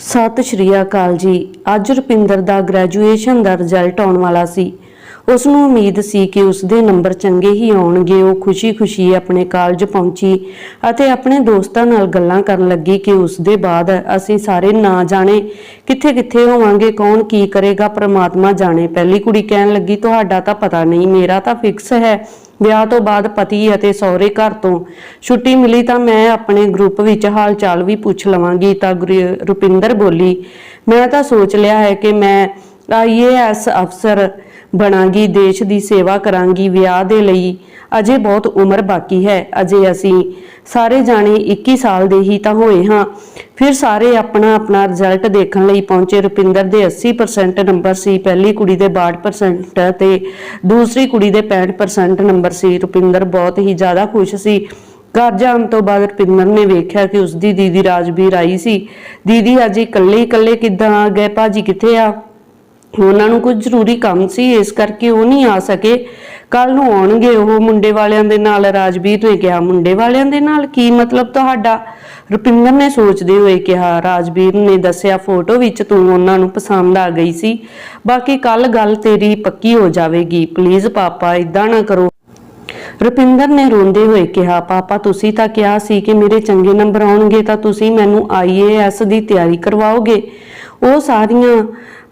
ਸਤਿ ਸ਼੍ਰੀ ਅਕਾਲ ਜੀ। ਅੱਜ ਰੁਪਿੰਦਰ ਦਾ ਗ੍ਰੈਜੂਏਸ਼ਨ ਦਾ ਰਿਜ਼ਲਟ ਆਉਣ ਵਾਲਾ ਸੀ। ਉਸ ਨੂੰ ਉਮੀਦ ਸੀ ਕਿ ਉਸ ਦੇ ਨੰਬਰ ਚੰਗੇ ਹੀ ਆਉਣਗੇ। ਉਹ ਖੁਸ਼ੀ-ਖੁਸ਼ੀ ਆਪਣੇ ਕਾਲਜ ਪਹੁੰਚੀ ਅਤੇ ਆਪਣੇ ਦੋਸਤਾਂ ਨਾਲ ਗੱਲਾਂ ਕਰਨ ਲੱਗੀ ਕਿ ਉਸ ਦੇ ਬਾਅਦ ਅਸੀਂ ਸਾਰੇ ਨਾ ਜਾਣੇ, ਕਿੱਥੇ-ਕਿੱਥੇ ਹੋਵਾਂਗੇ, ਕੌਣ ਕੀ ਕਰੇਗਾ, ਪ੍ਰਮਾਤਮਾ ਜਾਣੇ। ਪਹਿਲੀ ਕੁੜੀ ਕਹਿਣ ਲੱਗੀ, ਤੁਹਾਡਾ ਤਾਂ ਪਤਾ ਨਹੀਂ, ਮੇਰਾ ਤਾਂ ਫਿਕਸ ਹੈ। ਵਿਆਹ ਤੋਂ ਬਾਅਦ ਪਤੀ ਅਤੇ ਸਹੁਰੇ ਘਰ ਤੋਂ ਛੁੱਟੀ ਮਿਲੀ ਤਾਂ ਮੈਂ ਆਪਣੇ ਗਰੁੱਪ ਵਿੱਚ ਹਾਲ ਚਾਲ ਵੀ ਪੁੱਛ ਲਵਾਂਗੀ ਤਾਂ ਗੁਰ- ਰੁਪਿੰਦਰ ਬੋਲੀ, ਮੈਂ ਤਾਂ ਸੋਚ ਲਿਆ ਹੈ ਕਿ ਮੈਂ ਆਈਏਐਸ ਅਫਸਰ ਬਣਾਂਗੀ, ਦੇਸ਼ ਦੀ ਸੇਵਾ ਕਰਾਂਗੀ, ਵਿਆਹ ਦੇ ਲਈ। ਅਜੇ ਬਹੁਤ ਉਮਰ ਬਾਕੀ ਹੈ। ਅਜੇ ਅਸੀਂ ਸਾਰੇ ਜਾਣੇ 21 ਸਾਲ ਦੇ ਹੀ ਤਾਂ ਹੋਏ ਹਾਂ। ਫਿਰ ਸਾਰੇ ਆਪਣਾ ਆਪਣਾ ਰਿਜ਼ਲਟ ਦੇਖਣ ਲਈ ਪਹੁੰਚੇ। ਰੁਪਿੰਦਰ ਦੇ 80% ਨੰਬਰ ਸੀ, ਪਹਿਲੀ ਕੁੜੀ ਦੇ 62% ਤੇ ਦੂਸਰੀ ਕੁੜੀ ਦੇ 65% ਨੰਬਰ ਸੀ। ਰੁਪਿੰਦਰ ਬਹੁਤ ਹੀ ਜ਼ਿਆਦਾ ਖੁਸ਼ ਸੀ। ਘਰ ਜਾਣ ਤੋਂ ਬਾਅਦ ਰੁਪਿੰਦਰ ਨੇ ਵੇਖਿਆ ਕਿ ਉਸ ਦੀ ਦੀਦੀ ਰਾਜਵੀਰ ਆਈ ਸੀ। ਦੀਦੀ, ਅੱਜ ਇਕੱਲੇ ਇਕੱਲੇ ਕਿੱਦਾਂ ਆ? ਗਏ ਭਾਜੀ ਕਿੱਥੇ ਆ? ਉਹਨਾਂ ਨੂੰ ਕੁਝ ਜ਼ਰੂਰੀ ਕੰਮ ਸੀ, ਇਸ ਕਰਕੇ ਉਹ ਨਹੀਂ ਆ ਸਕੇ। ਕੱਲ ਨੂੰ ਆਉਣਗੇ ਉਹ ਮੁੰਡੇ ਵਾਲਿਆਂ ਦੇ ਨਾਲ, ਰਾਜਵੀਰ ਨੇ ਕਿਹਾ, ਮੁੰਡੇ ਵਾਲਿਆਂ ਦੇ ਨਾਲ ਕੀ ਮਤਲਬ ਤੁਹਾਡਾ? ਰੁਪਿੰਦਰ ਨੇ ਸੋਚਦੇ ਹੋਏ ਕਿਹਾ, ਰਾਜਵੀਰ ਨੇ ਦੱਸਿਆ ਫੋਟੋ ਵਿੱਚ ਤੂੰ ਉਹਨਾਂ ਨੂੰ ਪਸੰਦ ਆ ਗਈ ਸੀ। ਬਾਕੀ ਕੱਲ ਗੱਲ ਤੇਰੀ ਪੱਕੀ ਹੋ ਜਾਵੇਗੀ। ਪਲੀਜ਼ ਪਾਪਾ ਇਦਾਂ ਨਾ ਕਰੋ। ਰੁਪਿੰਦਰ ਨੇ ਰੋਂਦੇ ਹੋਏ ਕਿਹਾ, ਪਾਪਾ, ਤੁਸੀਂ ਤਾਂ ਕਿਹਾ ਸੀ ਕਿ ਮੇਰੇ ਚੰਗੇ ਨੰਬਰ ਆਉਣਗੇ, ਤਾਂ ਤੁਸੀਂ ਮੈਨੂੰ ਆਈਏਐਸ ਦੀ ਤਿਆਰੀ ਕਰਵਾਓਗੇ। ਉਹ ਸਾਰੀਆਂ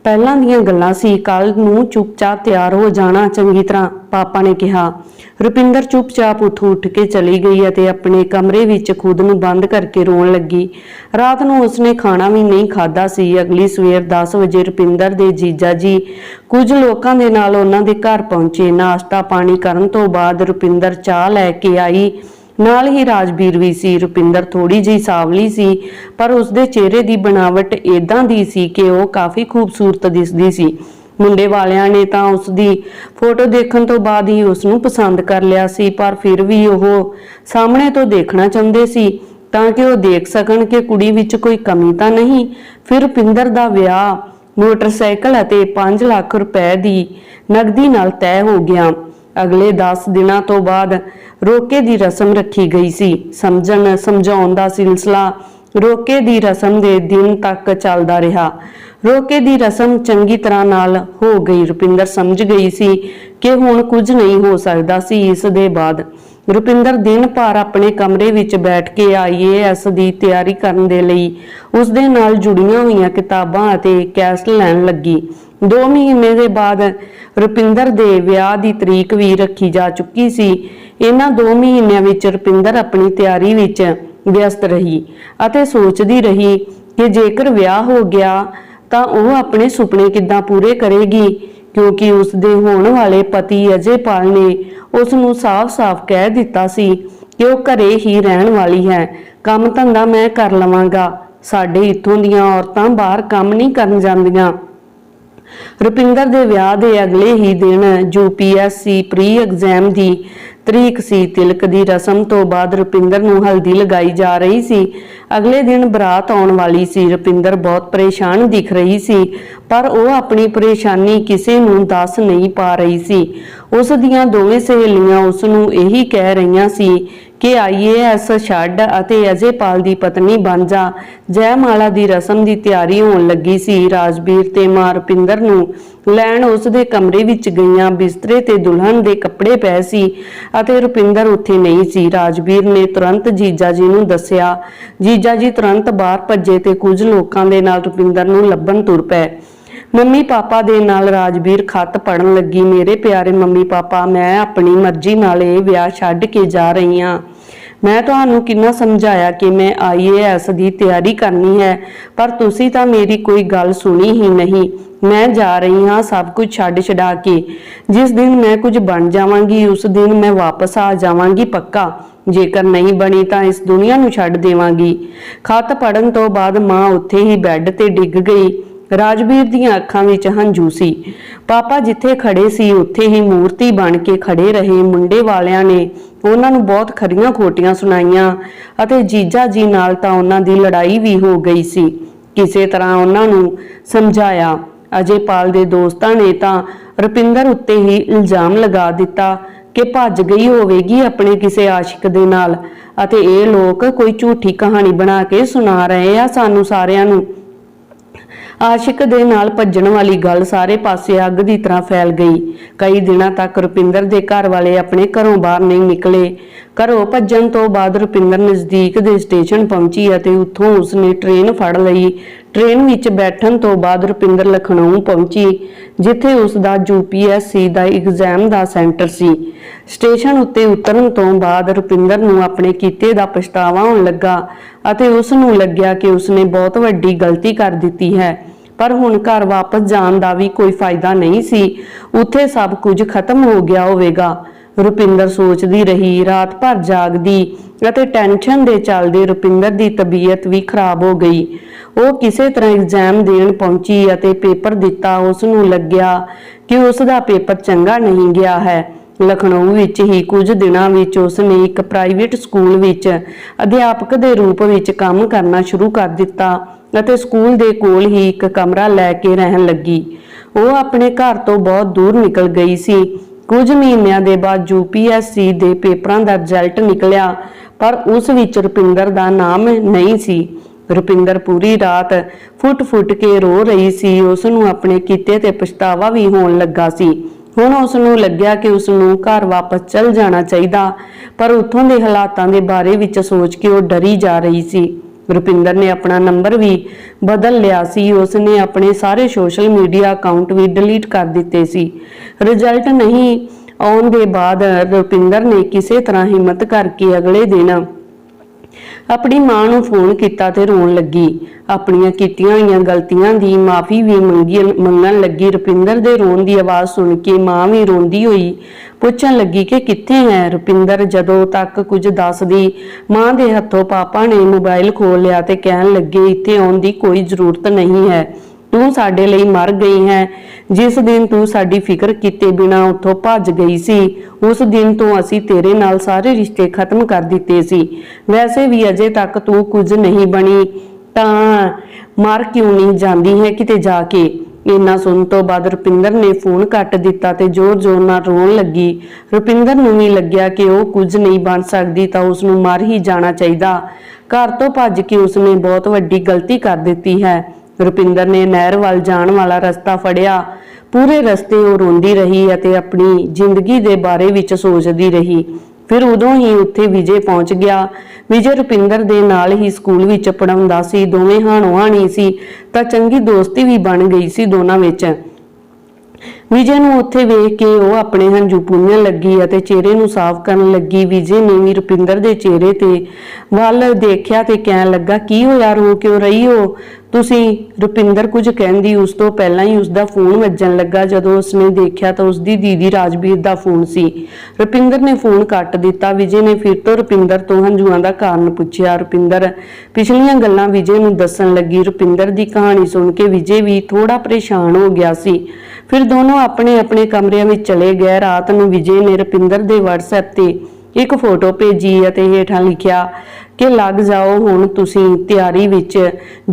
ਪਹਿਲਾਂ ਦੀਆਂ ਗੱਲਾਂ ਸੀ ਕੱਲ ਨੂੰ ਚੁੱਪਚਾਪ ਤਿਆਰ ਹੋ ਜਾਣਾ ਚੰਗੀ ਤਰ੍ਹਾਂ, ਪਾਪਾ ਨੇ ਕਿਹਾ। ਰੁਪਿੰਦਰ ਚੁੱਪਚਾਪ ਉੱਠ ਉੱਠ ਕੇ ਚਲੀ ਗਈ ਅਤੇ ਆਪਣੇ ਕਮਰੇ ਵਿੱਚ ਖੁਦ ਨੂੰ ਬੰਦ ਕਰਕੇ ਰੋਣ ਲੱਗੀ। ਰਾਤ ਨੂੰ ਉਸਨੇ ਖਾਣਾ ਵੀ ਨਹੀਂ ਖਾਦਾ ਸੀ। ਅਗਲੀ ਸਵੇਰ 10 ਵਜੇ ਰੁਪਿੰਦਰ ਦੇ ਜੀਜਾ ਜੀ ਕੁਝ ਲੋਕਾਂ ਦੇ ਨਾਲ ਉਹਨਾਂ ਦੇ ਘਰ ਪਹੁੰਚੇ। ਨਾਸ਼ਤਾ ਪਾਣੀ ਕਰਨ ਤੋਂ ਬਾਅਦ ਰੁਪਿੰਦਰ ਚਾਹ ਲੈ ਕੇ ਆਈ। ਨਾਲ ਹੀ ਰਾਜਵੀਰ ਵੀ ਸੀ, ਰੁਪਿੰਦਰ ਥੋੜੀ ਜਿਹੀ ਸਾਵਲੀ ਸੀ, ਪਰ ਉਸਦੇ ਚਿਹਰੇ ਦੀ ਬਣਾਵਟ ਇਦਾਂ ਦੀ ਸੀ ਕਿ ਉਹ ਕਾਫੀ ਖੂਬਸੂਰਤ ਦਿਸਦੀ ਸੀ। ਮੁੰਡੇ ਵਾਲਿਆਂ ਨੇ ਤਾਂ ਉਸ ਦੀ ਫੋਟੋ ਦੇਖਣ ਤੋਂ ਬਾਅਦ ਹੀ ਉਸ ਨੂੰ ਪਸੰਦ ਕਰ ਲਿਆ ਸੀ, ਪਰ ਫਿਰ ਵੀ ਉਹ ਸਾਹਮਣੇ ਤੋਂ ਦੇਖਣਾ ਚਾਹੁੰਦੇ ਸੀ, ਤਾਂ ਕਿ ਉਹ ਦੇਖ ਸਕਣ ਕਿ ਕੁੜੀ ਵਿੱਚ ਕੋਈ ਕਮੀ ਤਾਂ ਨਹੀਂ। ਫਿਰ ਰੁਪਿੰਦਰ ਦਾ ਵਿਆਹ ਮੋਟਰਸਾਈਕਲ ਅਤੇ 5 ਲੱਖ ਰੁਪਏ ਦੀ ਨਗਦੀ ਨਾਲ ਤੈਅ ਹੋ ਗਿਆ। ਅਗਲੇ 10 ਦਿਨਾਂ ਤੋਂ ਬਾਅਦ ਰੋਕੇ ਦੀ ਰਸਮ ਰੱਖੀ ਗਈ ਸੀ। ਸਮਝਣ, ਸਮਝਾਉਣ ਦਾ ਸਿਲਸਿਲਾ ਰੋਕੇ ਦੀ ਰਸਮ ਦੇ ਦਿਨ ਤੱਕ ਚੱਲਦਾ ਰਿਹਾ। ਰੋਕੇ ਦੀ ਰਸਮ ਚੰਗੀ ਤਰ੍ਹਾਂ ਨਾਲ ਹੋ ਗਈ। ਰੁਪਿੰਦਰ ਸਮਝ ਗਈ ਸੀ ਕਿ ਹੁਣ ਕੁਝ ਨਹੀਂ ਹੋ ਸਕਦਾ ਸੀ ਇਸ ਦੇ ਬਾਅਦ। ਰੁਪਿੰਦਰ ਦਿਨ ਭਰ ਆਪਣੇ ਕਮਰੇ ਵਿੱਚ ਬੈਠ ਕੇ ਆਈਏਐਸ ਦੀ ਤਿਆਰੀ ਕਰਨ ਦੇ ਲਈ ਉਸ ਦੇ ਨਾਲ ਜੁੜੀਆਂ ਹੋਈਆਂ ਕਿਤਾਬਾਂ ਅਤੇ ਕੈਸਟ ਲੈਣ ਲੱਗੀ। 2 ਮਹੀਨੇ ਦੇ ਬਾਅਦ ਰੁਪਿੰਦਰ ਦੇ ਵਿਆਹ ਦੀ ਤਰੀਕ ਵੀ ਰੱਖੀ ਜਾ ਚੁੱਕੀ ਸੀ। ਇਹਨਾਂ 2 ਮਹੀਨਿਆਂ ਵਿੱਚ ਰੁਪਿੰਦਰ ਆਪਣੀ ਤਿਆਰੀ ਵਿੱਚ ਵਿਅਸਤ ਰਹੀ ਅਤੇ ਸੋਚਦੀ ਰਹੀ ਕਿ ਜੇਕਰ ਵਿਆਹ ਹੋ ਗਿਆ ਤਾਂ ਉਹ ਆਪਣੇ ਸੁਪਨੇ ਕਿੱਦਾਂ ਪੂਰੇ ਕਰੇਗੀ, ਕਿਉਂਕਿ ਉਸ ਦੇ ਹੋਣ ਵਾਲੇ ਪਤੀ ਅਜੇ ਪਾਲ ਨੇ ਉਸ ਨੂੰ ਸਾਫ਼-ਸਾਫ਼ ਕਹਿ ਦਿੱਤਾ ਸੀ ਕਿ ਉਹ ਘਰੇ ਹੀ ਰਹਿਣ ਵਾਲੀ ਹੈ। ਕੰਮ ਧੰਦਾ ਮੈਂ ਕਰ ਲਵਾਂਗਾ। ਸਾਡੇ ਇੱਥੋਂ ਦੀਆਂ ਔਰਤਾਂ ਬਾਹਰ ਕੰਮ ਨਹੀਂ ਕਰਨ ਜਾਂਦੀਆਂ। ਰੁਪਿੰਦਰ ਦੇ ਵਿਆਹ ਦੇ ਅਗਲੇ ਹੀ ਦਿਨ ਯੂਪੀਐਸਸੀ ਪ੍ਰੀ ਐਗਜ਼ਾਮ ਦੀ ਤਰੀਕ ਸੀ। ਤਿਲਕ ਦੀ ਰਸਮ ਤੋਂ ਬਾਅਦ ਰੁਪਿੰਦਰ ਨੂੰ ਹਲਦੀ ਲਗਾਈ ਜਾ ਰਹੀ ਸੀ। ਅਗਲੇ ਦਿਨ ਬਰਾਤ ਆਉਣ ਵਾਲੀ ਸੀ। ਰੁਪਿੰਦਰ ਬਹੁਤ ਪਰੇਸ਼ਾਨ ਦਿਖ ਰਹੀ ਸੀ, ਪਰ ਉਹ ਆਪਣੀ ਪਰੇਸ਼ਾਨੀ ਕਿਸੇ ਨੂੰ ਦੱਸ ਨਹੀਂ ਪਾ ਰਹੀ ਸੀ। ਉਸ ਦੀਆਂ ਦੋਵੇਂ ਸਹੇਲੀਆਂ ਉਸ ਨੂੰ ਇਹੀ ਕਹਿ ਰਹੀਆਂ ਸੀ ਕਿ ਆਈਏਐਸ ਛੱਡ ਅਤੇ ਅਜੇਪਾਲ ਦੀ ਪਤਨੀ ਬਣ ਜਾ। ਜੈਮਾਲਾ ਦੀ ਰਸਮ ਦੀ ਤਿਆਰੀ ਹੋਣ ਲੱਗੀ ਸੀ। ਰਾਜਵੀਰ ਤੇ ਮਾਂ ਰੁਪਿੰਦਰ ਨੂੰ ਲੈਣ ਉਸ ਦੇ ਕਮਰੇ ਵਿੱਚ ਗਈਆਂ। ਬਿਸਤਰੇ ਤੇ ਦੁਲਹਨ ਦੇ ਕੱਪੜੇ ਪਏ ਸੀ ਅਤੇ ਰੁਪਿੰਦਰ ਉੱਥੇ ਨਹੀਂ ਸੀ। ਰਾਜਵੀਰ ਨੇ ਤੁਰੰਤ ਜੀਜਾ ਜੀ ਨੂੰ ਦੱਸਿਆ, ਜੀਜਾ ਜੀ ਤੁਰੰਤ ਬਾਹਰ ਭੱਜੇ ਤੇ ਕੁਝ ਲੋਕਾਂ ਦੇ ਨਾਲ ਰੁਪਿੰਦਰ ਨੂੰ ਲੱਭਣ ਤੁਰ ਪਏ। ਮੰਮੀ ਪਾਪਾ ਦੇ ਨਾਲ ਰਾਜਵੀਰ ਖੱਤ ਪੜਨ ਲੱਗੀ। ਮੇਰੇ ਪਿਆਰੇ ਮੰਮੀ ਪਾਪਾ, ਮੈਂ ਆਪਣੀ ਮਰਜ਼ੀ ਨਾਲ ਇਹ ਵਿਆਹ ਛੱਡ ਕੇ ਜਾ ਰਹੀ ਹਾਂ। ਮੈਂ ਤੁਹਾਨੂੰ ਕਿੰਨਾ ਸਮਝਾਇਆ ਕਿ ਮੈਂ ਆਈਏਐਸ ਦੀ ਤਿਆਰੀ ਕਰਨੀ ਹੈ, ਪਰ ਤੁਸੀਂ ਤਾਂ ਮੇਰੀ ਕੋਈ ਗੱਲ ਸੁਣੀ ਹੀ ਨਹੀਂ। ਮੈਂ ਜਾ ਰਹੀ ਹਾਂ ਸਭ ਕੁਝ ਛੱਡ ਛਡਾ ਕੇ। ਜਿਸ ਦਿਨ ਮੈਂ ਕੁਝ ਬਣ ਜਾਵਾਂਗੀ, ਉਸ ਦਿਨ ਮੈਂ ਵਾਪਸ ਆ ਜਾਵਾਂਗੀ ਪੱਕਾ। ਜੇਕਰ ਨਹੀਂ ਬਣੀ ਤਾਂ ਇਸ ਦੁਨੀਆ ਨੂੰ ਛੱਡ ਦੇਵਾਂਗੀ। ਖੱਤ ਪੜਨ ਤੋਂ ਬਾਅਦ ਮਾਂ ਉੱਥੇ ਹੀ ਬੈੱਡ ਤੇ ਡਿੱਗ ਗਈ। ਰਾਜਵੀਰ ਦੀਆਂ ਅੱਖਾਂ ਵਿੱਚ ਹੰਝੂ ਸੀ। ਪਾਪਾ ਜਿੱਥੇ ਖੜੇ ਸੀ, ਉੱਥੇ ਹੀ ਮੂਰਤੀ ਬਣ ਕੇ ਖੜੇ ਰਹੇ। ਮੁੰਡੇ ਵਾਲਿਆਂ ਨੇ ਉਹਨਾਂ ਨੂੰ ਬਹੁਤ ਖਰੀਆਂ ਖੋਟੀਆਂ ਸੁਣਾਈਆਂ ਅਤੇ ਜੀਜਾ ਜੀ ਨਾਲ ਤਾਂ ਉਹਨਾਂ ਦੀ ਲੜਾਈ ਵੀ ਹੋ ਗਈ ਸੀ। ਕਿਸੇ ਤਰ੍ਹਾਂ ਉਹਨਾਂ ਨੂੰ ਸਮਝਾਇਆ। ਅਜੇ ਪਾਲ ਦੇ ਦੋਸਤਾਂ ਨੇ ਤਾਂ ਰੁਪਿੰਦਰ ਉੱਤੇ ਹੀ ਇਲਜ਼ਾਮ ਲਗਾ ਦਿੱਤਾ ਕਿ ਭੱਜ ਗਈ ਹੋਵੇਗੀ ਆਪਣੇ ਕਿਸੇ ਆਸ਼ਿਕ ਦੇ ਨਾਲ ਅਤੇ ਇਹ ਲੋਕ ਕੋਈ ਝੂਠੀ ਕਹਾਣੀ ਬਣਾ ਕੇ ਸੁਣਾ ਰਹੇ ਆ ਸਾਨੂੰ ਸਾਰਿਆਂ ਨੂੰ। ਆਸ਼ਿਕ ਦੇ ਨਾਲ ਭੱਜਣ ਵਾਲੀ ਗੱਲ ਸਾਰੇ ਪਾਸੇ ਅੱਗ ਦੀ ਤਰ੍ਹਾਂ ਫੈਲ ਗਈ। ਕਈ ਦਿਨਾਂ ਤੱਕ ਰੁਪਿੰਦਰ ਦੇ ਘਰ ਵਾਲੇ ਆਪਣੇ ਘਰੋਂ ਬਾਹਰ ਨਹੀਂ ਨਿਕਲੇ। ਘਰੋਂ ਭੱਜਣ ਤੋਂ ਬਾਅਦ ਰੁਪਿੰਦਰ ਨਜ਼ਦੀਕ ਦੇ ਸਟੇਸ਼ਨ ਪਹੁੰਚੀ ਅਤੇ ਉੱਥੋਂ ਉਸਨੇ ਟ੍ਰੇਨ ਫੜ ਲਈ। ਟ੍ਰੇਨ ਵਿੱਚ ਬੈਠਣ ਤੋਂ ਬਾਅਦ ਰੁਪਿੰਦਰ ਲਖਨਊ ਪਹੁੰਚੀ, ਜਿੱਥੇ ਉਸ ਦਾ ਯੂਪੀਐਸਸੀ ਦਾ ਐਗਜ਼ਾਮ ਦਾ ਸੈਂਟਰ ਸੀ। ਸਟੇਸ਼ਨ ਉੱਤੇ ਉਤਰਨ ਤੋਂ ਬਾਅਦ ਰੁਪਿੰਦਰ ਨੂੰ ਆਪਣੇ ਕੀਤੇ ਦਾ ਪਛਤਾਵਾ ਹੋਣ ਲੱਗਾ ਅਤੇ ਉਸ ਨੂੰ ਲੱਗਿਆ ਕਿ ਉਸਨੇ ਬਹੁਤ ਵੱਡੀ ਗਲਤੀ ਕਰ ਦਿੱਤੀ ਹੈ। ਪਰ ਹੁਣ ਘਰ ਵਾਪਸ ਜਾਣ ਦਾ ਵੀ ਕੋਈ ਫਾਇਦਾ ਨਹੀਂ ਸੀ। ਉੱਥੇ ਸਭ ਕੁਝ ਖਤਮ ਹੋ ਗਿਆ ਹੋਵੇਗਾ। ਰੁਪਿੰਦਰ ਸੋਚਦੀ ਰਹੀ, ਰਾਤ ਭਰ ਜਾਗਦੀ ਅਤੇ ਟੈਨਸ਼ਨ ਦੇ ਚੱਲਦੇ ਰੁਪਿੰਦਰ ਦੀ ਤਬੀਅਤ ਵੀ ਖਰਾਬ ਹੋ ਗਈ। ਉਹ ਕਿਸੇ ਤਰ੍ਹਾਂ ਐਗਜ਼ਾਮ ਦੇਣ ਪਹੁੰਚੀ ਅਤੇ ਪੇਪਰ ਦਿੱਤਾ ਉਸ ਨੂੰ ਲੱਗਿਆ ਕਿ ਉਸ ਦਾ ਪੇਪਰ ਚੰਗਾ ਨਹੀਂ ਗਿਆ ਹੈ। ਲਖਨਊ ਵਿੱਚ ਹੀ ਕੁਝ ਦਿਨਾਂ ਵਿੱਚ ਉਸ ਨੇ ਇੱਕ ਪ੍ਰਾਈਵੇਟ ਸਕੂਲ ਵਿੱਚ ਅਧਿਆਪਕ ਦੇ ਰੂਪ ਵਿੱਚ ਕੰਮ ਕਰਨਾ ਸ਼ੁਰੂ ਕਰ ਦਿੱਤਾ ਅਤੇ ਸਕੂਲ ਦੇ ਕੋਲ ਹੀ ਇੱਕ ਕਮਰਾ ਲੈ ਕੇ ਰਹਿਣ ਲੱਗੀ। ਉਹ ਆਪਣੇ ਘਰ ਤੋਂ ਬਹੁਤ ਦੂਰ ਨਿਕਲ ਗਈ ਸੀ। ਕੁਝ ਮਹੀਨਿਆਂ ਦੇ ਬਾਅਦ ਯੂਪੀਐਸਸੀ ਦੇ ਪੇਪਰਾਂ ਦਾ ਰਿਜ਼ਲਟ ਨਿਕਲਿਆ, ਪਰ ਉਸ ਵਿੱਚ ਰੁਪਿੰਦਰ ਦਾ ਨਾਮ ਨਹੀਂ ਸੀ। ਰੁਪਿੰਦਰ ਪੂਰੀ ਰਾਤ ਫੁੱਟ-ਫੁੱਟ ਕੇ ਰੋ ਰਹੀ ਸੀ, ਉਸ ਨੂੰ ਆਪਣੇ ਕੀਤੇ ਤੇ ਪਛਤਾਵਾ ਵੀ ਹੋਣ ਲੱਗਾ ਸੀ। ਹੁਣ ਉਸ ਨੂੰ ਲੱਗਿਆ ਕਿ ਉਸ ਨੂੰ ਘਰ ਵਾਪਸ ਚਲ ਜਾਣਾ ਚਾਹੀਦਾ, ਪਰ ਉੱਥੋਂ ਦੇ ਹਾਲਾਤਾਂ ਦੇ ਬਾਰੇ ਵਿੱਚ ਸੋਚ ਕੇ ਉਹ ਡਰੀ ਜਾ ਰਹੀ ਸੀ। ਰੁਪਿੰਦਰ ਨੇ ਆਪਣਾ ਨੰਬਰ ਵੀ ਬਦਲ ਲਿਆ ਸੀ। ਉਸ ਨੇ ਆਪਣੇ ਸਾਰੇ ਸੋਸ਼ਲ ਮੀਡੀਆ ਅਕਾਊਂਟ ਵੀ ਡਿਲੀਟ ਕਰ ਦਿੱਤੇ ਸੀ। ਰਿਜ਼ਲਟ ਨਹੀਂ ਆਉਣ ਦੇ ਬਾਅਦ ਰੁਪਿੰਦਰ ਨੇ ਕਿਸੇ ਤਰ੍ਹਾਂ ਹਿੰਮਤ ਕਰਕੇ ਅਗਲੇ ਦਿਨ ਆਪਣੀ ਮਾਂ ਨੂੰ ਫੋਨ ਕੀਤਾ ਤੇ ਰੋਣ ਲੱਗੀ। ਆਪਣੀਆਂ ਕੀਤੀਆਂ ਹੋਈਆਂ ਗਲਤੀਆਂ ਦੀ ਮਾਫੀ ਵੀ ਮੰਗੀ ਮੰਗਣ ਲੱਗੀ। ਰੁਪਿੰਦਰ ਦੇ ਰੋਣ ਦੀ ਆਵਾਜ਼ ਸੁਣ ਕੇ ਮਾਂ ਵੀ ਰੋਂਦੀ ਹੋਈ ਪੁੱਛਣ ਲੱਗੀ ਕਿ ਕਿੱਥੇ ਹੈ ਰੁਪਿੰਦਰ? ਜਦੋਂ ਤੱਕ ਕੁਝ ਦੱਸਦੀ ਮਾਂ ਦੇ ਹੱਥੋਂ ਪਾਪਾ ਨੇ ਮੋਬਾਈਲ ਖੋਲ ਲਿਆ ਤੇ ਕਹਿਣ ਲੱਗੇ, ਇੱਥੇ ਆਉਣ ਦੀ ਕੋਈ ਜ਼ਰੂਰਤ ਨਹੀਂ ਹੈ। ਤੂੰ ਸਾਡੇ ਲਈ ਮਰ ਗਈ ਹੈ। ਜਿਸ ਦਿਨ ਤੂੰ ਸਾਡੀ ਫਿਕਰ ਕੀਤੇ ਬਿਨਾ ਉੱਥੋਂ ਭੱਜ ਗਈ ਸੀ, ਉਸ ਦਿਨ ਤੋਂ ਅਸੀਂ ਤੇਰੇ ਨਾਲ ਸਾਰੇ ਰਿਸ਼ਤੇ ਖਤਮ ਕਰ ਦਿੱਤੇ ਸੀ। ਵੈਸੇ ਵੀ ਅਜੇ ਤੱਕ ਤੂੰ ਕੁਝ ਨਹੀਂ ਬਣੀ, ਤਾਂ ਮਰ ਕਿਉਂ ਨਹੀਂ ਜਾਂਦੀ ਹੈ ਕਿਤੇ ਜਾ ਕੇ? ਇੰਨਾ ਸੁਣ ਤੋਂ ਬਾਅਦ ਰੁਪਿੰਦਰ ਨੇ ਫੋਨ ਕੱਟ ਦਿੱਤਾ ਤੇ ਜ਼ੋਰ-ਜ਼ੋਰ ਨਾਲ ਰੋਣ ਲੱਗੀ। ਰੁਪਿੰਦਰ ਨੂੰ ਵੀ ਲੱਗਿਆ ਕਿ ਉਹ ਕੁਝ ਨਹੀਂ ਬਣ ਸਕਦੀ, ਤਾਂ ਉਸ ਨੂੰ ਮਰ ਹੀ ਜਾਣਾ ਚਾਹੀਦਾ। ਘਰ ਤੋਂ ਭੱਜ ਕੇ ਉਸਨੇ ਬਹੁਤ ਵੱਡੀ ਗਲਤੀ ਕਰ ਦਿੱਤੀ ਹੈ। ਰੁਪਿੰਦਰ ਨੇ ਨਹਿਰ ਵੱਲ ਜਾਣ ਵਾਲਾ ਰਸਤਾ ਫੜਿਆ। ਪੂਰੇ ਰਸਤੇ ਉਹ ਰੋਂਦੀ ਰਹੀ ਅਤੇ ਆਪਣੀ ਜ਼ਿੰਦਗੀ ਦੇ ਬਾਰੇ ਵਿੱਚ ਸੋਚਦੀ ਰਹੀ। ਫਿਰ ਉਦੋਂ ਹੀ ਉੱਥੇ ਵਿਜੇ ਪਹੁੰਚ ਗਿਆ। ਵਿਜੇ ਰੁਪਿੰਦਰ ਦੇ ਨਾਲ ਹੀ ਸਕੂਲ ਵਿੱਚ ਪੜਾਉਂਦਾ ਸੀ। ਦੋਵੇਂ ਹਾਣੋ ਹਾਣੀ ਸੀ। ਤਾਂ ਚੰਗੀ ਦੋਸਤੀ ਵੀ ਬਣ ਗਈ ਸੀ ਦੋਨਾਂ ਵਿੱਚ। ਵਿਜੇ ਨੂੰ ਉੱਥੇ ਵੇਖ ਕੇ ਉਹ ਆਪਣੇ ਹੰਝੂ ਪੂੰਝਣ ਲੱਗੀ ਅਤੇ ਚਿਹਰੇ ਨੂੰ ਸਾਫ਼ ਕਰਨ ਲੱਗੀ। ਵਿਜੇ ਨੇ ਵੀ ਰੁਪਿੰਦਰ ਦੇ ਚਿਹਰੇ ਤੇ ਵੱਲ ਦੇਖਿਆ ਤੇ ਕਹਿਣ ਲੱਗਾ, ਕੀ ਹੋਇਆ? ਰੋ ਕਿਉਂ ਰਹੀ ਹੋ? ਤੁਸੀਂ ਰੁਪਿੰਦਰ ਕੁਝ ਕਹਿੰਦੀ, ਉਸ ਤੋਂ ਪਹਿਲਾਂ ਹੀ ਉਸ ਦਾ ਫੋਨ ਵੱਜਣ ਲੱਗਾ। ਜਦੋਂ ਉਸਨੇ ਦੇਖਿਆ ਤਾਂ ਉਸ ਦੀ ਦੀਦੀ ਰਾਜਵੀਰ ਦਾ ਫੋਨ ਸੀ। ਰੁਪਿੰਦਰ ਨੇ ਫੋਨ ਕੱਟ ਦਿੱਤਾ। ਵਿਜੇ ਨੇ ਫਿਰ ਤੋਂ ਰੁਪਿੰਦਰ ਤੋਂ ਹੰਝੂਆਂ ਦਾ ਕਾਰਨ ਪੁੱਛਿਆ। ਰੁਪਿੰਦਰ ਪਿਛਲੀਆਂ ਗੱਲਾਂ ਵਿਜੇ ਨੂੰ ਦੱਸਣ ਲੱਗੀ। ਰੁਪਿੰਦਰ ਦੀ ਕਹਾਣੀ ਸੁਣ ਕੇ ਵਿਜੇ ਵੀ ਥੋੜਾ ਪਰੇਸ਼ਾਨ ਹੋ ਗਿਆ ਸੀ। ਫਿਰ ਦੋਨੋਂ ਆਪਣੇ ਆਪਣੇ ਕਮਰਿਆਂ ਵਿੱਚ ਚਲੇ ਗਏ ਰਾਤ ਨੂੰ ਵਿਜੇ ਨੇ ਰੁਪਿੰਦਰ ਦੇ WhatsApp ਤੇ ਇੱਕ ਫੋਟੋ ਭੇਜੀ ਅਤੇ ਹੇਠਾਂ ਲਿਖਿਆ ਕਿ, ਲੱਗ ਜਾਓ, ਹੁਣ ਤੁਸੀਂ ਤਿਆਰੀ ਵਿੱਚ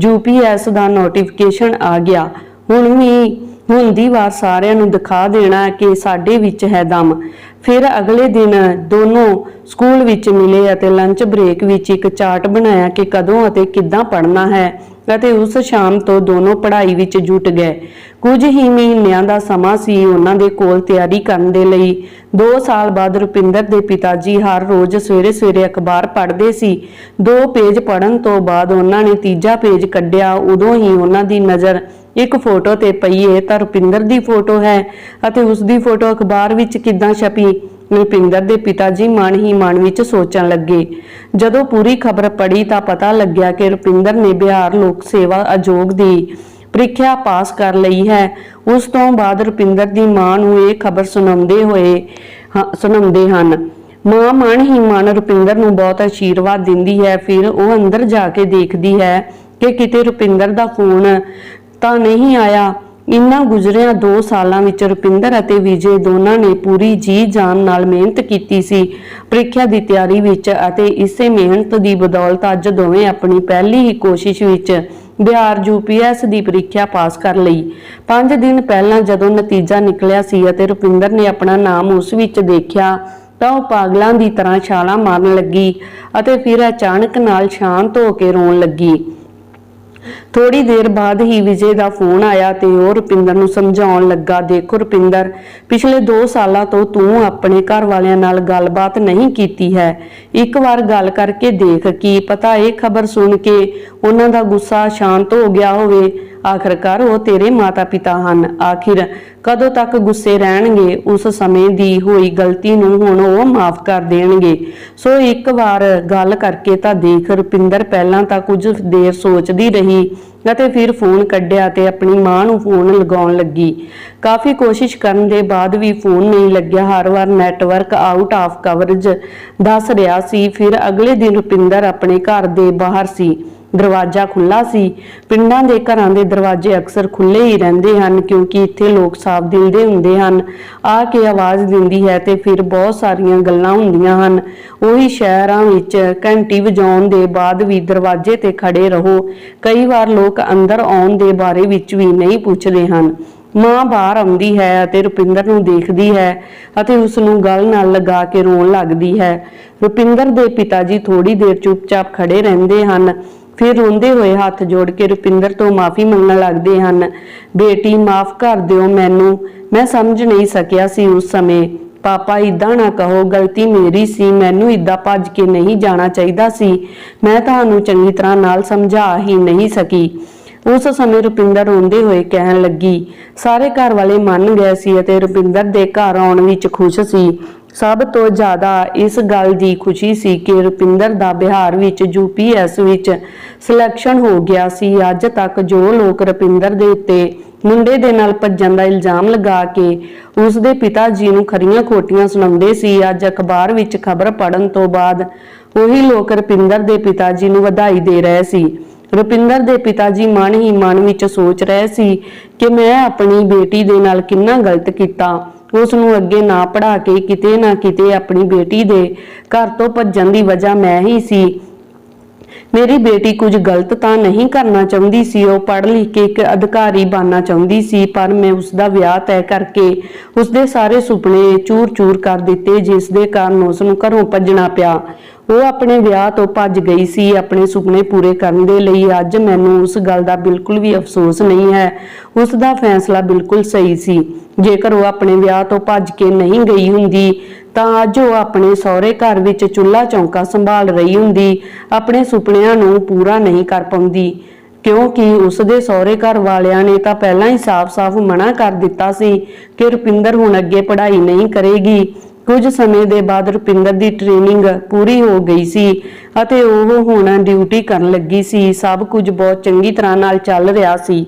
ਯੂਪੀਐਸ ਦਾ ਨੋਟੀਫਿਕੇਸ਼ਨ ਆ ਗਿਆ। ਹੁਣ ਵੀ ਹੁਣ ਦੀ ਵਾਰ ਸਾਰਿਆਂ ਨੂੰ ਦਿਖਾ ਦੇਣਾ ਕਿ ਸਾਡੇ ਵਿੱਚ ਹੈ ਦਮ। ਫਿਰ ਅਗਲੇ ਦਿਨ ਦੋਨੋਂ ਸਕੂਲ ਵਿੱਚ ਮਿਲੇ ਅਤੇ ਲੰਚ ਬ੍ਰੇਕ ਵਿੱਚ ਇੱਕ ਚਾਰਟ ਬਣਾਇਆ ਕਿ ਕਦੋਂ ਅਤੇ ਕਿੱਦਾਂ ਪੜ੍ਹਨਾ ਹੈ। ਅਤੇ ਉਸ ਸ਼ਾਮ ਤੋਂ ਦੋਨੋਂ ਪੜ੍ਹਾਈ ਵਿੱਚ ਜੁਟ ਗਏ। ਕੁਝ ਹੀ ਮਹੀਨਿਆਂ ਦਾ ਸਮਾਂ ਸੀ ਉਹਨਾਂ ਦੇ ਕੋਲ ਤਿਆਰੀ ਕਰਨ ਦੇ ਲਈ। 2 ਸਾਲ ਬਾਅਦ ਰੁਪਿੰਦਰ ਦੇ ਪਿਤਾ ਜੀ ਹਰ ਰੋਜ਼ ਸਵੇਰੇ-ਸਵੇਰੇ ਅਖਬਾਰ ਪੜ੍ਹਦੇ ਸੀ। ਦੋ ਪੇਜ ਪੜ੍ਹਨ ਤੋਂ ਬਾਅਦ ਉਹਨਾਂ ਨੇ ਤੀਜਾ ਪੇਜ ਕੱਢਿਆ। ਉਦੋਂ ਹੀ ਉਹਨਾਂ ਦੀ ਨਜ਼ਰ ਇੱਕ ਫੋਟੋ ਤੇ ਪਈ ਹੈ ਤਾਂ ਰੁਪਿੰਦਰ ਦੀ ਫੋਟੋ ਹੈ ਅਤੇ ਉਸ ਦੀ ਫੋਟੋ ਅਖਬਾਰ ਵਿੱਚ ਕਿੱਦਾਂ ਛਪੀ? ਰੁਪਿੰਦਰ ਦੇ ਪਿਤਾ ਜੀ ਮਨ ਹੀ ਮਨ ਵਿੱਚ ਸੋਚਣ ਲੱਗੇ। ਜਦੋਂ ਪੂਰੀ ਖਬਰ ਪੜੀ ਤਾਂ ਪਤਾ ਲੱਗਿਆ ਕਿ ਰੁਪਿੰਦਰ ਨੇ ਬਿਹਾਰ ਲੋਕ ਸੇਵਾ ਆਯੋਗ ਦੀ ਪ੍ਰੀਖਿਆ ਪਾਸ ਕਰ ਲਈ ਹੈ। ਉਸ ਤੋਂ ਬਾਅਦ ਰੁਪਿੰਦਰ ਦੀ ਮਾਂ ਨੂੰ ਇਹ ਖਬਰ ਸੁਣਾਉਂਦੇ ਹੋਏ, ਹਾਂ- ਸੁਣਾਉਂਦੇ ਹਨ, ਮਾਂ ਮਨ ਹੀ ਮਨ ਰੁਪਿੰਦਰ ਨੂੰ ਬਹੁਤ ਆਸ਼ੀਰਵਾਦ ਦਿੰਦੀ ਹੈ। ਫਿਰ ਉਹ ਅੰਦਰ ਜਾ ਕੇ ਦੇਖਦੀ ਹੈ ਕਿ ਕਿਤੇ ਰੁਪਿੰਦਰ ਦਾ ਫੋਨ ਤਾਂ ਨਹੀਂ ਆਇਆ। ਇਨ੍ਹਾਂ ਗੁਜ਼ਰਿਆਂ 2 ਸਾਲਾਂ ਵਿੱਚ ਰੁਪਿੰਦਰ ਅਤੇ ਵਿਜੇ ਦੋਨਾਂ ਨੇ ਪੂਰੀ ਜੀ ਜਾਨ ਨਾਲ ਮਿਹਨਤ ਕੀਤੀ ਸੀ। ਪ੍ਰੀਖਿਆ ਦੀ ਤਿਆਰੀ ਵਿੱਚ ਅਤੇ ਇਸੇ ਮਿਹਨਤ ਦੀ ਬਦੌਲਤ ਅੱਜ ਦੋਵੇਂ ਆਪਣੀ ਪਹਿਲੀ ਹੀ ਕੋਸ਼ਿਸ਼ ਵਿੱਚ ਬਿਹਾਰ ਯੂਪੀਐਸ ਦੀ ਪ੍ਰੀਖਿਆ ਪਾਸ ਕਰ ਲਈ। 5 ਦਿਨ ਪਹਿਲਾਂ ਜਦੋਂ ਨਤੀਜਾ ਨਿਕਲਿਆ ਸੀ ਅਤੇ ਰੁਪਿੰਦਰ ਨੇ ਆਪਣਾ ਨਾਮ ਉਸ ਵਿੱਚ ਦੇਖਿਆ, ਤਾਂ ਉਹ ਪਾਗਲਾਂ ਦੀ ਤਰ੍ਹਾਂ ਛਾਲਾਂ ਮਾਰਨ ਲੱਗੀ ਅਤੇ ਫਿਰ ਅਚਾਨਕ ਨਾਲ ਸ਼ਾਂਤ ਹੋ ਕੇ ਰੋਣ ਲੱਗੀ। ਥੋੜੀ ਦੇਰ ਬਾਅਦ ਹੀ ਵਿਜੇ ਦਾ ਫੋਨ ਆਇਆ ਤੇ ਉਹ ਰੁਪਿੰਦਰ ਨੂੰ ਸਮਝਾਉਣ ਲੱਗਾ, ਦੇਖੋ ਰੁਪਿੰਦਰ, ਪਿਛਲੇ 2 ਸਾਲਾਂ ਤੋਂ ਤੂੰ ਆਪਣੇ ਘਰ ਵਾਲਿਆਂ ਨਾਲ ਗੱਲਬਾਤ ਨਹੀਂ ਕੀਤੀ ਹੈ। ਇੱਕ ਵਾਰ ਗੱਲ ਕਰਕੇ ਦੇਖ, ਕੀ ਪਤਾ ਇਹ ਖਬਰ ਸੁਣ ਕੇ ਉਹਨਾਂ ਦਾ ਗੁੱਸਾ ਸ਼ਾਂਤ ਹੋ ਗਿਆ ਹੋਵੇ। ਆਖਰਕਾਰ ਉਹ ਤੇਰੇ ਮਾਤਾ-ਪਿਤਾ ਹਨ। ਆਖਿਰ ਕਦੋਂ ਤੱਕ ਗੁੱਸੇ ਰਹਿਣਗੇ? ਉਸ ਸਮੇਂ ਦੀ ਹੋਈ ਗਲਤੀ ਨੂੰ ਹੁਣ ਉਹ ਮਾਫ ਕਰ ਦੇਣਗੇ। ਸੋ ਇੱਕ ਵਾਰ ਗੱਲ ਕਰਕੇ ਤਾਂ ਦੇਖ, ਰੁਪਿੰਦਰ ਪਹਿਲਾਂ ਤਾਂ ਕੁਝ ਦੇਰ ਸੋਚਦੀ ਰਹੀ ਅਤੇ ਫਿਰ ਫੋਨ ਕੱਢਿਆ ਤੇ ਆਪਣੀ ਮਾਂ ਨੂੰ ਫੋਨ ਲਗਾਉਣ ਲੱਗੀ। ਕਾਫੀ ਕੋਸ਼ਿਸ਼ ਕਰਨ ਦੇ ਬਾਅਦ ਵੀ ਫੋਨ ਨਹੀਂ ਲੱਗਿਆ। ਹਰ ਵਾਰ ਨੈਟਵਰਕ ਆਊਟ ਆਫ ਕਵਰੇਜ ਦੱਸ ਰਿਹਾ ਸੀ। ਫਿਰ ਅਗਲੇ ਦਿਨ ਰੁਪਿੰਦਰ ਆਪਣੇ ਘਰ ਦੇ ਬਾਹਰ ਸੀ। ਦਰਵਾਜ਼ਾ ਖੁੱਲਾ ਸੀ। ਪਿੰਡਾਂ ਦੇ ਘਰਾਂ ਦੇ ਦਰਵਾਜ਼ੇ ਅਕਸਰ ਖੁੱਲੇ ਹੀ ਰਹਿੰਦੇ ਹਨ ਕਿਉਂਕਿ ਇੱਥੇ ਲੋਕ ਸਾਫ਼ ਦਿਲ ਦੇ ਹੁੰਦੇ ਹਨ। ਆ ਕੇ ਆਵਾਜ਼ ਦਿੰਦੀ ਹੈ ਤੇ ਫਿਰ ਬਹੁਤ ਸਾਰੀਆਂ ਗੱਲਾਂ ਹੁੰਦੀਆਂ ਹਨ। ਉਹੀ ਸ਼ਹਿਰਾਂ ਵਿੱਚ ਘੰਟੀ ਵਜਾਉਣ ਦੇ ਬਾਅਦ ਵੀ ਦਰਵਾਜ਼ੇ ਤੇ ਖੜੇ ਰਹੋ। ਕਈ ਵਾਰ ਲੋਕ ਅੰਦਰ ਆਉਣ ਦੇ ਬਾਰੇ ਵਿੱਚ ਵੀ ਨਹੀਂ ਪੁੱਛਦੇ ਹਨ। ਮਾਂ ਬਾਹਰ ਆਉਂਦੀ ਹੈ ਅਤੇ ਰੁਪਿੰਦਰ ਨੂੰ ਦੇਖਦੀ ਹੈ ਅਤੇ ਉਸ ਨੂੰ ਗਲ ਨਾਲ ਲਗਾ ਕੇ ਰੋਣ ਲੱਗਦੀ ਹੈ। ਰੁਪਿੰਦਰ ਦੇ ਪਿਤਾ ਜੀ ਥੋੜੀ ਦੇਰ ਚੁੱਪਚਾਪ ਖੜੇ ਰਹਿੰਦੇ ਹਨ। ਫਿਰ ਰੋਂਦੇ ਹੋਏ ਹੱਥ ਜੋੜ ਕੇ ਰੁਪਿੰਦਰ ਤੋਂ ਮਾਫੀ ਮੰਗਣ ਲੱਗਦੇ ਹਨ। ਬੇਟੀ, ਮਾਫ ਕਰ ਦਿਓ ਮੈਨੂੰ। ਮੈਂ ਸਮਝ ਨਹੀਂ ਸਕਿਆ ਸੀ ਉਸ ਸਮੇਂ। ਪਾਪਾ ਇਦਾਂ ਨਾ ਕਹੋ, ਗਲਤੀ ਮੇਰੀ ਸੀ। ਮੈਨੂੰ ਇਦਾਂ ਭੱਜ ਕੇ ਨਹੀਂ ਜਾਣਾ ਚਾਹੀਦਾ ਸੀ। ਮੈਂ ਤੁਹਾਨੂੰ ਚੰਗੀ ਤਰ੍ਹਾਂ ਨਾਲ ਸਮਝਾ ਹੀ ਨਹੀਂ ਸਕੀ। ਉਸ ਸਮੇਂ ਰੁਪਿੰਦਰ ਰੋਂਦੇ ਹੋਏ ਕਹਿਣ ਲੱਗੀ, ਸਾਰੇ ਘਰ ਵਾਲੇ ਮੰਨ ਗਏ ਸੀ ਅਤੇ ਰੁਪਿੰਦਰ ਦੇ ਘਰ ਆਉਣ ਵਿੱਚ ਖੁਸ਼ ਸੀ। ਸਭ ਤੋਂ ਜ਼ਿਆਦਾ ਇਸ ਗੱਲ ਦੀ ਖੁਸ਼ੀ ਸੀ ਕਿ ਰੁਪਿੰਦਰ ਦਾ ਬਿਹਾਰ ਵਿੱਚ ਯੂਪੀਐਸ ਵਿੱਚ ਸਿਲੈਕਸ਼ਨ ਹੋ ਗਿਆ ਸੀ। ਅੱਜ ਤੱਕ ਜੋ ਲੋਕ ਰੁਪਿੰਦਰ ਦੇ ਉੱਤੇ ਮੁੰਡੇ ਦੇ ਨਾਲ ਭੱਜਣ ਦਾ ਇਲਜ਼ਾਮ ਲਗਾ ਕੇ ਉਸ ਦੇ ਪਿਤਾ ਜੀ ਨੂੰ ਖਰੀਆਂ ਖੋਟੀਆਂ ਸੁਣਾਉਂਦੇ ਸੀ, ਅੱਜ ਅਖਬਾਰ ਵਿੱਚ ਖਬਰ ਪੜਨ ਤੋਂ ਬਾਅਦ ਉਹੀ ਲੋਕ ਰੁਪਿੰਦਰ ਦੇ ਪਿਤਾ ਜੀ ਨੂੰ ਵਧਾਈ ਦੇ ਰਹੇ ਸੀ। ਰੁਪਿੰਦਰ ਦੇ ਪਿਤਾ ਜੀ ਮਨ ਹੀ ਮਨ ਵਿੱਚ ਸੋਚ ਰਹੇ ਸੀ ਕਿ ਮੈਂ ਆਪਣੀ ਬੇਟੀ ਦੇ ਨਾਲ ਕਿੰਨਾ ਗਲਤ ਕੀਤਾ। ਉਸ ਨੂੰ ਅੱਗੇ ਨਾ ਪੜਾ ਕੇ ਕਿਤੇ ਨਾ ਕਿਤੇ ਆਪਣੀ ਬੇਟੀ ਦੇ ਘਰ ਤੋਂ ਭੱਜਣ ਦੀ ਵਜ੍ਹਾ ਮੈਂ ਹੀ ਸੀ। ਮੇਰੀ ਬੇਟੀ ਕੁਝ ਗਲਤ ਤਾਂ ਨਹੀਂ ਕਰਨਾ ਚਾਹੁੰਦੀ ਸੀ, ਉਹ ਪੜ੍ਹ ਲਿਖ ਕੇ ਇੱਕ ਅਧਿਕਾਰੀ ਬਣਨਾ ਚਾਹੁੰਦੀ ਸੀ, ਪਰ ਮੈਂ ਉਸ ਦਾ ਵਿਆਹ ਤੈਅ ਕਰਕੇ ਉਸ ਦੇ ਸਾਰੇ ਸੁਪਨੇ ਚੂਰ-ਚੂਰ ਕਰ ਦਿੱਤੇ, ਜਿਸ ਦੇ ਕਾਰਨ ਉਸ ਨੂੰ ਘਰੋਂ ਭੱਜਣਾ ਪਿਆ। ਉਹ ਆਪਣੇ ਵਿਆਹ ਤੋਂ ਭੱਜ ਗਈ ਸੀ, ਆਪਣੇ ਸੁਪਨੇ ਪੂਰੇ ਕਰਨ ਦੇ ਲਈ। ਅੱਜ ਮੈਨੂੰ ਉਸ ਗੱਲ ਦਾ ਬਿਲਕੁਲ ਵੀ ਅਫਸੋਸ ਨਹੀਂ ਹੈ। ਉਸ ਦਾ ਫੈਸਲਾ ਬਿਲਕੁਲ ਸਹੀ ਸੀ। ਜੇਕਰ ਉਹ ਆਪਣੇ ਵਿਆਹ ਤੋਂ ਭੱਜ ਕੇ ਨਹੀਂ ਗਈ ਹੁੰਦੀ, ਤਾਂ ਅੱਜ ਉਹ ਆਪਣੇ ਸਹੁਰੇ ਘਰ ਵਿੱਚ ਚੁੱਲ੍ਹਾ ਚੌਂਕਾ ਸੰਭਾਲ ਰਹੀ ਹੁੰਦੀ, ਆਪਣੇ ਸੁਪਨਿਆਂ ਨੂੰ ਪੂਰਾ ਨਹੀਂ ਕਰ ਪਾਉਂਦੀ। ਕਿਉਂਕਿ ਉਸ ਦੇ ਸਹੁਰੇ ਘਰ ਵਾਲਿਆਂ ਨੇ ਤਾਂ ਪਹਿਲਾਂ ਹੀ ਸਾਫ਼-ਸਾਫ਼ ਮਨਾ ਕਰ ਦਿੱਤਾ ਸੀ ਕਿ ਰੁਪਿੰਦਰ ਹੁਣ ਅੱਗੇ ਪੜ੍ਹਾਈ ਨਹੀਂ ਕਰੇਗੀ। ਕੁਝ ਸਮੇਂ ਦੇ ਬਾਅਦ ਰੁਪਿੰਦਰ ਦੀ ਟ੍ਰੇਨਿੰਗ ਪੂਰੀ ਹੋ ਗਈ ਸੀ ਅਤੇ ਉਹ ਹੁਣ ਡਿਊਟੀ ਕਰਨ ਲੱਗੀ ਸੀ। ਸਭ ਕੁਝ ਬਹੁਤ ਚੰਗੀ ਤਰ੍ਹਾਂ ਨਾਲ ਚੱਲ ਰਿਹਾ ਸੀ।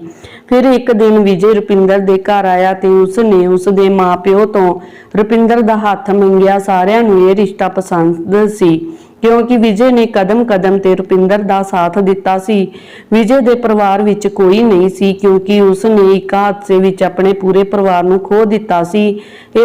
ਫਿਰ ਇੱਕ ਦਿਨ ਵਿਜੇ ਰੁਪਿੰਦਰ ਦੇ ਘਰ ਆਇਆ ਤੇ ਉਸ ਨੇ ਉਸ ਦੇ ਮਾਪਿਓ ਤੋਂ ਰੁਪਿੰਦਰ ਦਾ ਹੱਥ ਮੰਗਿਆ। ਸਾਰਿਆਂ ਨੂੰ ਇਹ ਰਿਸ਼ਤਾ ਪਸੰਦ ਸੀ। ਕਿਉਂਕਿ ਵਿਜੇ ਨੇ ਕਦਮ-ਕਦਮ ਤੇ ਰੁਪਿੰਦਰ ਦਾ ਸਾਥ ਦਿੱਤਾ ਸੀ। ਵਿਜੇ ਦੇ ਪਰਿਵਾਰ ਵਿੱਚ ਕੋਈ ਨਹੀਂ ਸੀ ਕਿਉਂਕਿ ਉਸ ਨੇ ਇੱਕ ਹਾਦਸੇ ਵਿੱਚ ਆਪਣੇ ਪੂਰੇ ਪਰਿਵਾਰ ਨੂੰ ਖੋ ਦਿੱਤਾ ਸੀ।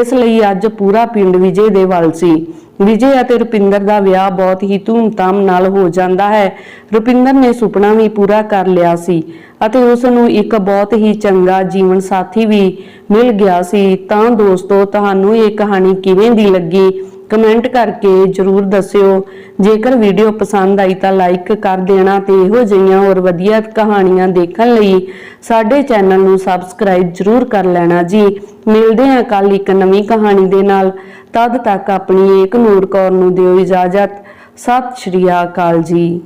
ਇਸ ਲਈ ਅੱਜ ਪੂਰਾ ਪਿੰਡ ਵਿਜੇ ਦੇ ਵੱਲ ਸੀ। ਵਿਜੇ ਅਤੇ ਰੁਪਿੰਦਰ ਦਾ ਵਿਆਹ ਬਹੁਤ ਹੀ ਧੂਮਧਾਮ ਨਾਲ ਹੋ ਜਾਂਦਾ ਹੈ। ਰੁਪਿੰਦਰ ਨੇ ਸੁਪਨਾ ਵੀ ਪੂਰਾ ਕਰ ਲਿਆ ਸੀ ਅਤੇ ਉਸ ਨੂੰ ਇੱਕ ਬਹੁਤ ਹੀ ਚੰਗਾ ਜੀਵਨ ਸਾਥੀ ਵੀ ਮਿਲ ਗਿਆ ਸੀ। ਤਾਂ ਦੋਸਤੋ, ਤੁਹਾਨੂੰ ਇਹ ਕਹਾਣੀ ਕਿਵੇਂ ਦੀ ਲੱਗੀ? ਕਮੈਂਟ ਕਰਕੇ ਜਰੂਰ ਦੱਸਿਓ। ਜੇਕਰ ਵੀਡੀਓ ਪਸੰਦ ਆਈ ਤਾਂ ਲਾਈਕ ਕਰ ਦੇਣਾ ਤੇ ਇਹੋ ਜਿਹੀਆਂ ਹੋਰ ਵਧੀਆ ਕਹਾਣੀਆਂ ਦੇਖਣ ਲਈ ਸਾਡੇ ਚੈਨਲ ਨੂੰ ਸਬਸਕ੍ਰਾਈਬ ਜਰੂਰ ਕਰ ਲੈਣਾ ਜੀ। ਮਿਲਦੇ ਹਾਂ ਕੱਲ ਇੱਕ ਨਵੀਂ ਕਹਾਣੀ ਦੇ ਨਾਲ। ਤਦ ਤੱਕ ਆਪਣੀ ਏਕ ਨੂਰ ਕੌਰ ਨੂੰ ਦਿਓ ਇਜਾਜ਼ਤ। ਸਤਿ ਸ਼੍ਰੀ ਅਕਾਲ ਜੀ।